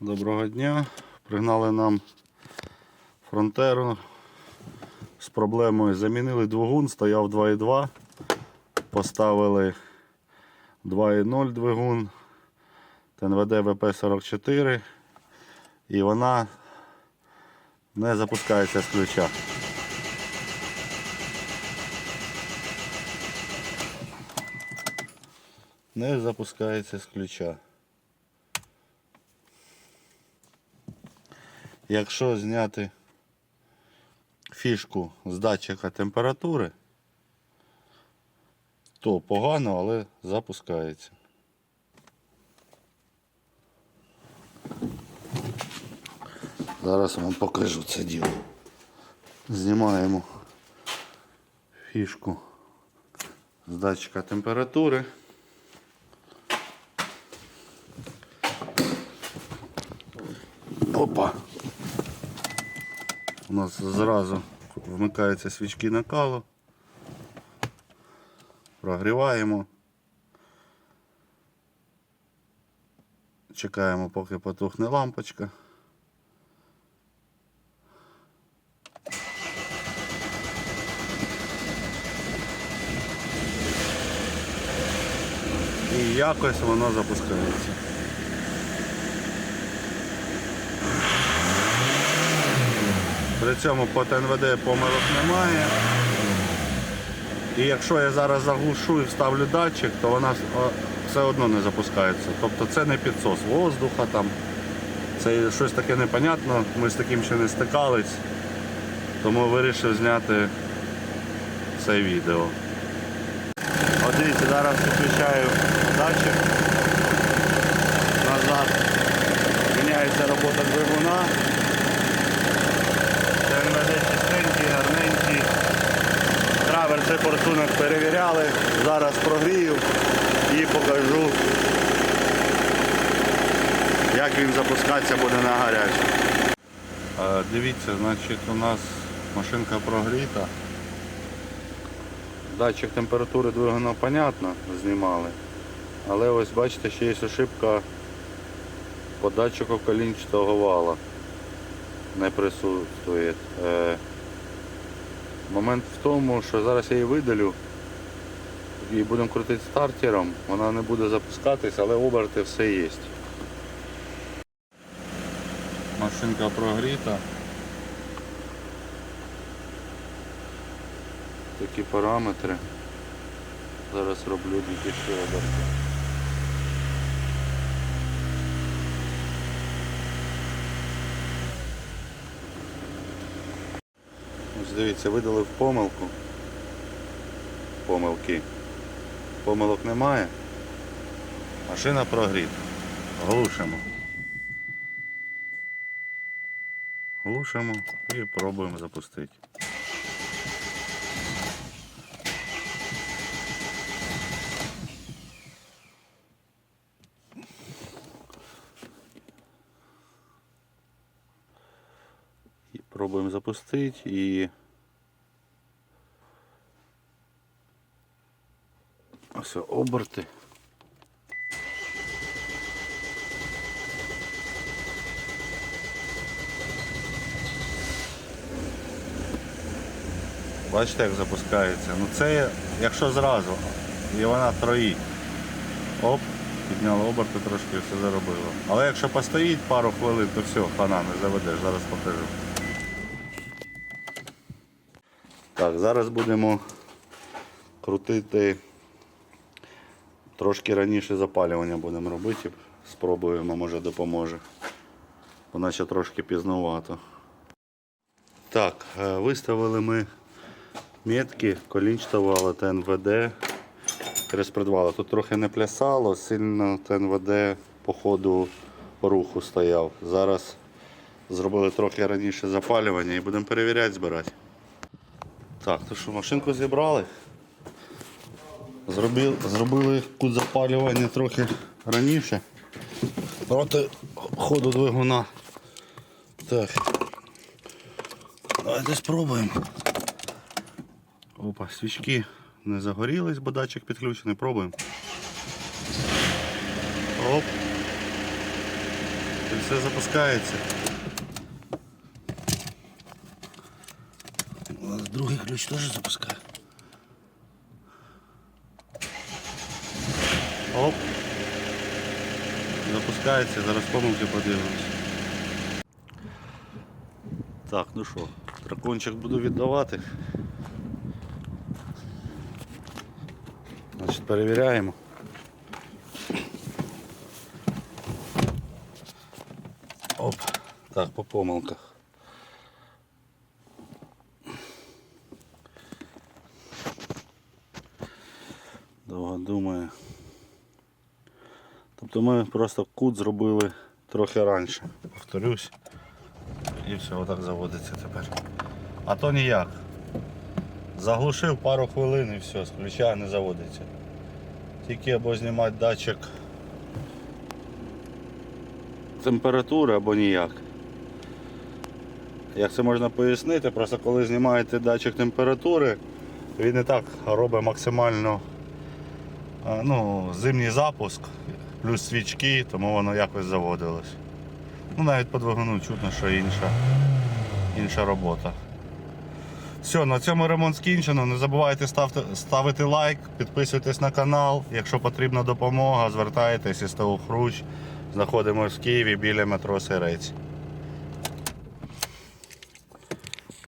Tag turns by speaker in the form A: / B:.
A: Доброго дня. Пригнали нам фронтеру з проблемою. Замінили двигун, стояв 2,2. Поставили 2,0 двигун ТНВД ВП-44 і вона не запускається з ключа. Не запускається з ключа. Якщо зняти фішку з датчика температури, то погано, але запускається. Зараз вам покажу це діло. Знімаємо фішку з датчика температури. Опа. У нас зразу вмикаються свічки накалу. Прогріваємо. Чекаємо, поки потухне лампочка. І якось воно запускається. При цьому по ТНВД помилок немає. І якщо я зараз заглушу і вставлю датчик, то вона все одно не запускається. Тобто це не підсос воздуха там. Це щось таке непонятно, ми з таким ще не стикались, тому вирішив зняти це відео. От дивіться, зараз включаю датчик. Назад міняється робота двигуна. Форсунок перевіряли. Зараз прогрію і покажу, як він запускатися буде на гарячу. Дивіться, значить у нас машинка прогріта. Датчик температури двигуна, понятно, знімали. Але ось бачите, ще є ошибка по датчику колінчатого вала не присутствує. Момент в тому, що зараз я її видалю і будемо крутити стартером, вона не буде запускатись, але оберти все є. Машинка прогріта. Такі параметри. Зараз роблю дві ще оберти. Дивіться, видалив помилку. Помилки. Помилок немає. Машина прогріта. Глушимо. Глушимо і пробуємо запустити. Пробуємо запустити і ось оберти. Бачите, як запускається. Ну це якщо зразу і вона троїть. Оп, підняла оберти трошки і все заробило. Але якщо постоїть пару хвилин, то все, хана не заведеш, зараз покажу. Так, зараз будемо крутити трошки раніше запалювання будемо робити. Спробуємо, може допоможе. Вона ще трошки пізнувато. Так, е, виставили ми метки колінчатого ТНВД Креспредвала. Тут трохи не плясало, сильно ТНВД по ходу руху стояв. Зараз зробили трохи раніше запалювання і будемо перевіряти, збирати. Так, то що, машинку зібрали. Зробили, зробили кут запалювання трохи раніше. Проти ходу двигуна. Так. Давайте спробуємо. Опа, свічки не загорілись, бо датчик підключений. Пробуємо. Оп. все запускається. Другий ключ теж запускає. Оп. Запускається, зараз помилки подивимось. Так, ну що, дракончик буду віддавати. Значить, перевіряємо. Оп, так, по помилках. Довго думаю. Тобто ми просто кут зробили трохи раніше. Повторюсь. І все, отак заводиться тепер. А то ніяк. Заглушив пару хвилин і все, з ключа не заводиться. Тільки або знімати датчик температури або ніяк. Як це можна пояснити, просто коли знімаєте датчик температури, він і так робить максимально ну, зимній запуск, плюс свічки, тому воно якось заводилось. Ну навіть по двигуну чутно, що інша, інша робота. Все, на цьому ремонт скінчено. Не забувайте ставити, ставити лайк, підписуйтесь на канал. Якщо потрібна допомога, звертайтесь із Хруч. Знаходимося в Києві біля метро Сирець.